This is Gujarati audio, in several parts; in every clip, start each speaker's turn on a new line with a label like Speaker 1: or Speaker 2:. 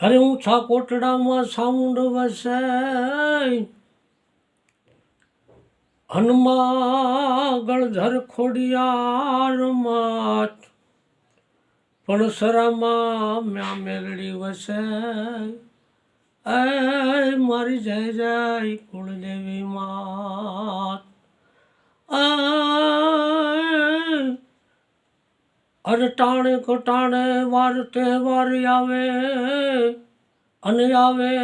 Speaker 1: અરે હું છા કોટડામાં સાઉન્ડ વસે. હનુમાગળધર ખોડિયારમાં ખોડિયાર માત પણ સરામાં મ્યા મેલડી વસે. એ મારી જય જય કુળદેવી માત. અરે ટાણે કટાણે વાર તહેવાર આવે, અને આવે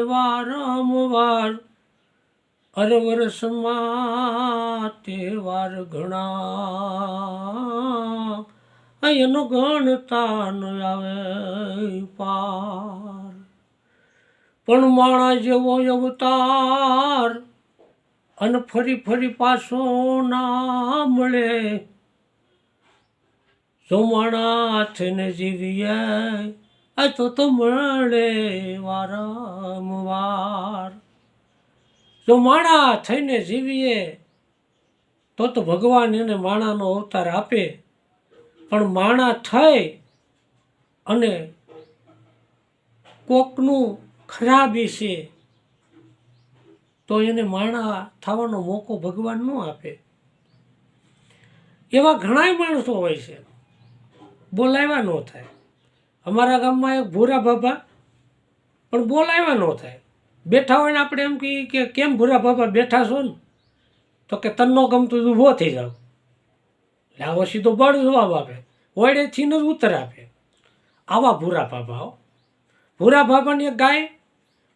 Speaker 1: વારંવાર. અરે વર્ષમાં તહેવાર ઘણા એનો ગણતા ન આવે પાર. પણ માણા જેવો અવતાર, અને ફરી ફરી પાછો ના મળે. સોમાણા થઈને જીવીએ. આ તો તો મળે વારંવાર. જો માણા થઈને જીવીએ તો તો ભગવાન એને માણાનો અવતાર આપે. પણ માણા થઈ અને કોકનું ખરાબી છે, તો એને માણા થવાનો મોકો ભગવાન ન આપે. એવા ઘણાય માણસો હોય છે. બોલાવ્યા ન થાય. અમારા ગામમાં એક ભૂરા બાબા પણ બોલાવ્યા ન થાય. બેઠા હોય ને આપણે એમ કહીએ કે કેમ ભૂરા બાબા બેઠા છો ને? તો કે તન્નો ગમતું ઊભો થઈ જાવ આવો સીધો બળ જવાબ આપે. વડેથી જ ઉત્તર આપે. આવા ભૂરા બાબાઓ ભૂરા બાબાની ગાય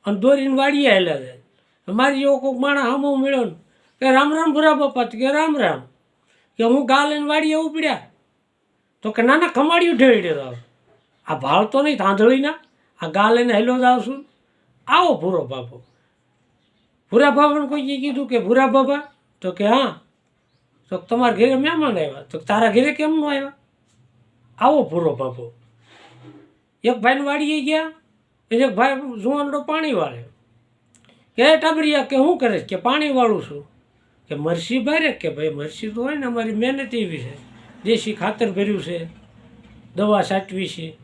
Speaker 1: અને દોરીને વાડીએ હેલા જાય મારી જેવો કોઈક માણસ હામો મળ્યો ને કે રામ રામ ભૂરા બાપા. કે રામ રામ. કે હું ગા લઈને વાડીએ ઉપડ્યા. તો કે, નાના, ખમાડિયું ઢેળી દેતો આ ભાળ તો નહીં તાંધળીના આ ગા લઈને હેલો જ આવશું આવો ભૂરો બાપો. ભૂરા બાબાને કોઈ કીધું કે, ભૂરા બાબા? તો કે, હા. તો તમારા ઘરે મહેમાન આવ્યા? તો તારા ઘરે કેમ ન આવ્યા? આવો ભૂરો બાપો. એક ભાઈને વાડીએ ગયા. એક ભાઈ જુવાનડો પાણી વાળે કે ટાબરિયા કે શું કરે છે? કે પાણી વાળું છું? કે, મરસી ભરે કે, ભાઈ, મરસી તો હોય ને, અમારી મહેનત એવી છે. દેશી ખાતર ભર્યું છે, દવા સાચવી છે,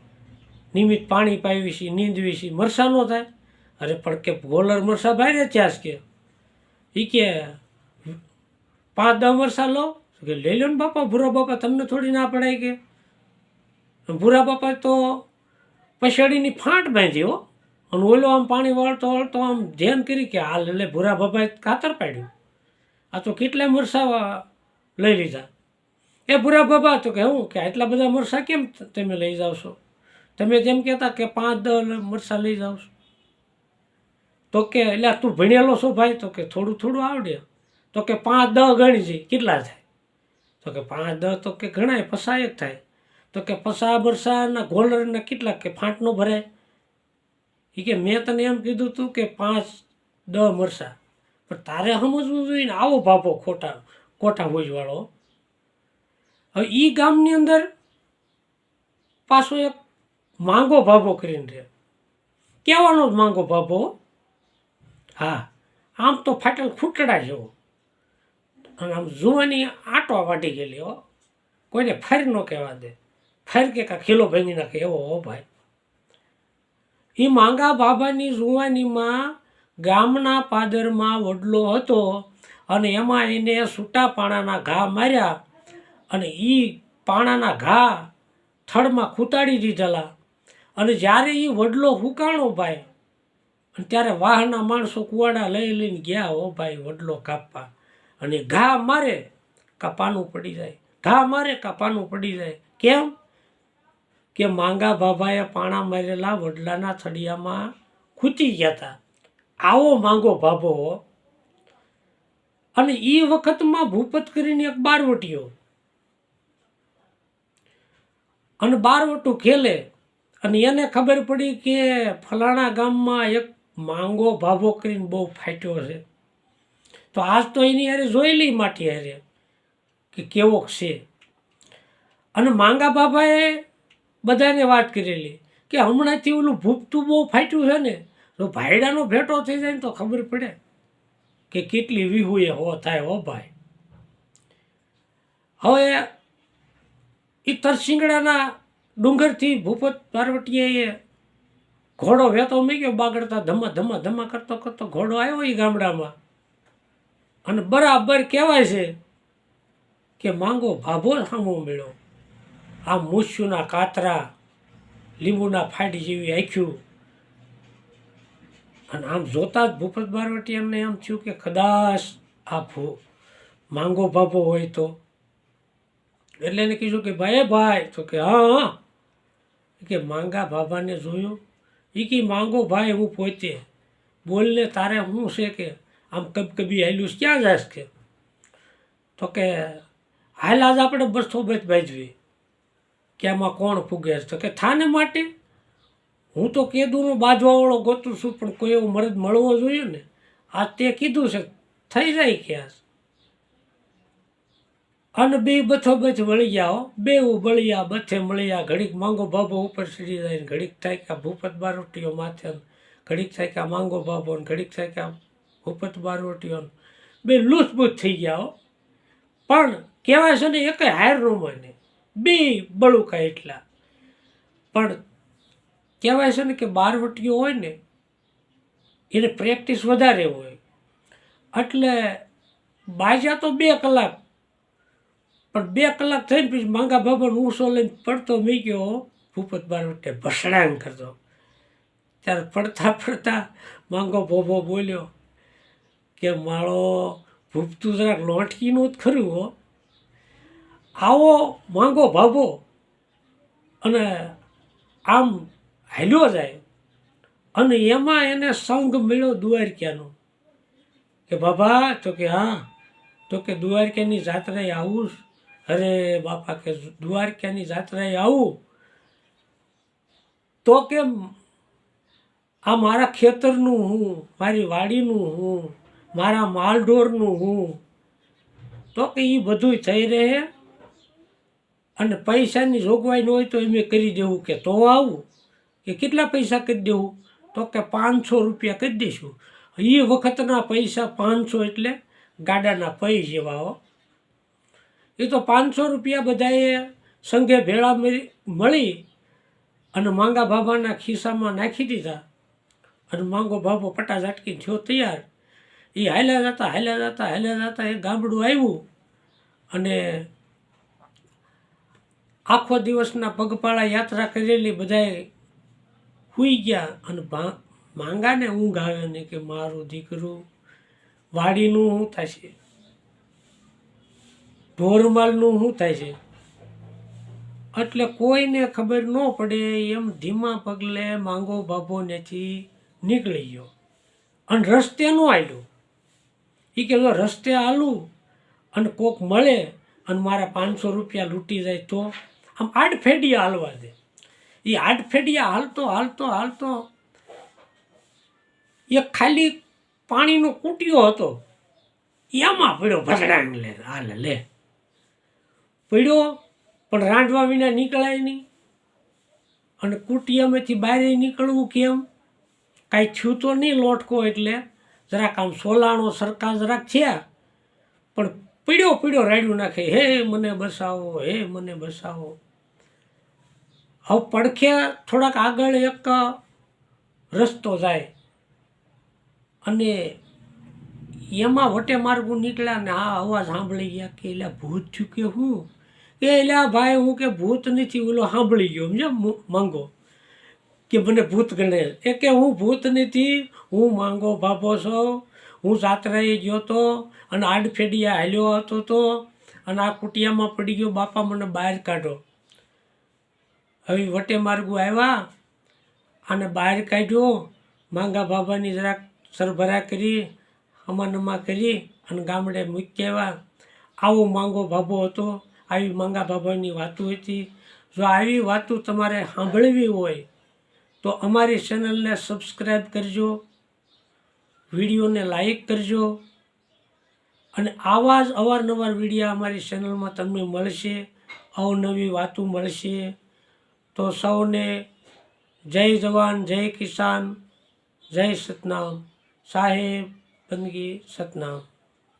Speaker 1: નિયમિત પાણી પાવી છે, નીંદવી છે મરસા નો થાય. અરે પણ કે ગોલર મરસા ભાઈ ત્યાં કે. એ કે પાંચ દસ મરસા લો. કે લઈ લો ને બાપા, ભૂરા બાપા તમને થોડી ના પડાય કે. ભૂરા બાપા તો પછાડીની ફાંટ બાંધી હો. અને ઓલો આમ પાણી વાળતો વાળતો આમ ધ્યાન કરી કે હાલ એટલે ભૂરા બાપાએ કાતર પાડ્યું. આ તો કેટલાય મરસા લઈ લીધા. એ ભૂરા બાબા તો કે હું કે આટલા બધા મરસા કેમ તમે લઈ છો? તમે જેમ કહેતા કે પાંચ દસ મરસા લઈ જાઓ છો. તો કે એટલે તું ભણેલો છો ભાઈ? તો કે થોડું થોડું આવડે. તો કે પાંચ દસ ગણી જઈ, કેટલા થાય? તો કે પાંચ દસ તો કે ગણાય પસાય જ થાય. તો કે પસા બરસાના ગોલરના કેટલા કે ફાંટનો ભરાય? એ કે મેં તને એમ કીધું તું કે પાંચ દસ મરસા. પણ તારે સમજવું જોઈએ ને આવો ભાપો ખોટા ખોટા ભોજવાળો. હવે એ ગામની અંદર પાછો એક માંગો ભાભો કરીને રહે. કહેવાનો જ માંગો ભાભો હા. આમ તો ફાટેલ ખૂટડા જેવો. અને આમ જુવાની આંટો વાટી ગયેલી હો. કોઈને ફેર ન કહેવા દે. ફેર કે કાં ખીલો ભાંગી નાખે એવો હો ભાઈ. એ માંગા બાબાની જુવાનીમાં ગામના પાદરમાં વડલો હતો અને એમાં એને છૂટા પાણાના ઘા માર્યા. અને એ પાણાના ઘા થડમાં ખૂતાડી દીધેલા. અને જ્યારે એ વડલો હુકાણો ભાઈ, અને ત્યારે વાહના માણસો કુવાડા લઈ લઈને ગયા હો ભાઈ, વડલો કાપવા. અને ઘા મારે કા પાનું પડી જાય. ઘા મારે કા પાનું પડી જાય. કેમ? કે માંગા બાબાએ પાણા મારેલા વડલાના થડિયામાં ખૂતી ગયા હતા આવો માંગો ભાભો અને એ વખતમાં ભૂપત કરીને એક બારવટીયો અને બારવટું ખેલે. અને એને ખબર પડી કે ફલાણા ગામમાં એક માંગો ભાભો કરીને બહુ ફાટ્યો છે. તો આજ તો એની હારે જોયેલી માટી હારે કે કેવો છે. અને માંગા બાબાએ બધાને વાત કરેલી કે હમણાંથી ઓલું ભૂપતું બહુ ફાટ્યું છે ને, તો ભાઈડાનો ભેટો થઈ જાય ને તો ખબર પડે કે કેટલી વિહુએ હો થાય હો ભાઈ. હવે એ તરસિંગડાના ડુંગરથી ભૂપત પાર્વતીએ ઘોડો વેતો મેં ગયો બાગડતા ધમા ધમા ધમા કરતો કરતો ઘોડો આવ્યો એ ગામડામાં. અને બરાબર કહેવાય છે કે માંગો ભાભો સામો મળ્યો આ મૂછ્યુંના કાતરા લીંબુના ફાડી જેવી આખ્યું. અને આમ જોતા જ ભૂપત બારવટીયાને એમ થયું કે કદાચ આ માંગો ભાભો હોય તો એટલે એને કીધું કે ભાઈ ભાઈ. તો કે, હા હા. કે, માંગા બાબાને જોયું. એ કે, માંગો ભાઈ, હું પોતે. બોલને, તારે શું છે કે, આમ કબ કબી હાલ્યું ક્યાં જાશ કે? તો કે, હાલ આજ આપણે બસો બચ બાજવી કે આમાં કોણ ફૂગે તો કે, થાને માટે? હું તો કેદુનો બાજવાવાળો ગોતું છું, પણ કોઈ એવો મરદ મળવો જોઈએ ને? આ તે કીધું છે, થઈ જાય ક્યાં અને બે બથો બથ વળી ગયા હો. બે બળિયા બથે મળ્યા. ઘડીક માંગો બાબો ઉપર ચડી જાય ઘડીક કે ભૂપત બારોટીઓ માથે ઘડીક કે માંગો બાબો ને ઘડીક કે ભૂપત બારોટીઓ બે લૂસબૂસ થઈ ગયા હો. પણ કહેવાય છે ને એક હાર નો માને બે બળુકા એટલા. પણ કહેવાય છે ને કે બારવટીઓ હોય ને, એને પ્રેક્ટિસ વધારે હોય. એટલે બાજા તો બે કલાક પણ બે કલાક થઈને પછી માંગા બાબાનો ઊંસો લઈને પડતો મી ગયો ભૂપત બારવટે ભસડાંગ કરતો. ત્યારે પડતા પડતા માંગો ભોભો બોલ્યો કે માળો ભૂપતું જરાક લોટકીનું જ ખરું હો. આવો માંગો ભાભો અને આમ હેલ્યો જાય. અને એમાં એને સંગ મળ્યો દ્વારકાનો. કે બાબા, તો કે હા, તો કે દ્વારકાની જાત્રાએ આવું. અરે બાપા કે દ્વારકાની જાત્રાએ આવું? તો કે આ મારા ખેતરનું હું, મારી વાડીનું હું, મારા માલઢોરનું હું. તો કે એ બધું થઈ રહે અને પૈસાની જોગવાઈ ન હોય તો એમ કરી દેવું કે તો આવું? કે કેટલા પૈસા કરી દેવું? તો કે પાંચસો રૂપિયા કરી દઈશું. એ વખતના પૈસા પાંચસો એટલે ગાડાના પૈ જેવા એ તો પાંચસો રૂપિયા બધાએ સંઘે ભેળા મળી- અને માંગા બાબાના ખિસ્સામાં નાખી દીધા. અને માંગો બાબો પટા થયો તૈયાર. એ હાલ્યા જતા હાલ્યા જતા હાલ્યા જતા એ ગામડું આવ્યું. અને આખો દિવસના પગપાળા યાત્રા કરેલી બધાએ સૂઈ ગયા અને માંગાને ઊંઘ આવે ને કે મારું દીકરું વાડીનું થશે? ઢોરમાલનું શું થાય છે? એટલે કોઈને ખબર ન પડે એમ ધીમા પગલે માંગો બાબો ત્યાંથી નીકળી ગયો. અને રસ્તે ન આવ્યું એ કે રસ્તે આલું અને કોક મળે અને મારા પાંચસો રૂપિયા લૂંટી જાય તો આમ આડફેડિયા હાલવા દે. એ આડફેડિયા હાલતો હાલતો હાલતો. એ ખાલી પાણીનો કૂટિયો હતો. એમાં પડ્યો ભસડાંગ લે, હાલે, લે. પડ્યો, પણ રાંધવા વિના નીકળાય નહીં. અને કુટિયામાંથી બહાર નીકળવું કેમ? કાંઈ થયું તો નહીં લોટકો એટલે? જરાક આમ સોલાણો સરકાર જરાક છે પણ પીડ્યો પીડ્યો રાડ્યું નાખે. હે મને બસાવો, હે, મને બસાવો. હવે પડખે થોડાક આગળ એક રસ્તો જાય. અને એમાં વટે માર્ગું નીકળ્યા ને આ અવાજ સાંભળી ગયા કે એટલે ભૂત થયું કે હું? કે એલા ભાઈ હું કે ભૂત નથી, ઓલો સાંભળી ગયો સમજે માંગો. કે મને ભૂત ગણે. એ કે હું ભૂત નથી, હું માંગો ભાભો છો. હું જાત્રાએ ગયો તો, અને આડફેડિયા હાલ્યો હતો તો, અને આ કુટિયામાં પડી ગયો, બાપા મને બહાર કાઢો. હવે વટે માર્ગું આવ્યા, અને બહાર કાઢ્યો, માંગા બાબાની જરાક સરભરા કરી, હમાનમા કરી, અને ગામડે મૂકી આવ્યા. આવો માંગો બાબો હતો. આવી મંગા બાબાની વાતો હતી. જો આવી વાતો તમારે સાંભળવી હોય, તો અમારી ચેનલને સબસ્ક્રાઈબ કરજો, વિડીયોને લાઈક કરજો અને આવા જ અવારનવાર વીડિયો અમારી ચેનલમાં તમને મળશે, અવનવી વાતો મળશે. તો સૌને જય જવાન, જય કિસાન, જય સતનામ. સાહેબ, બંદગી, સતનામ.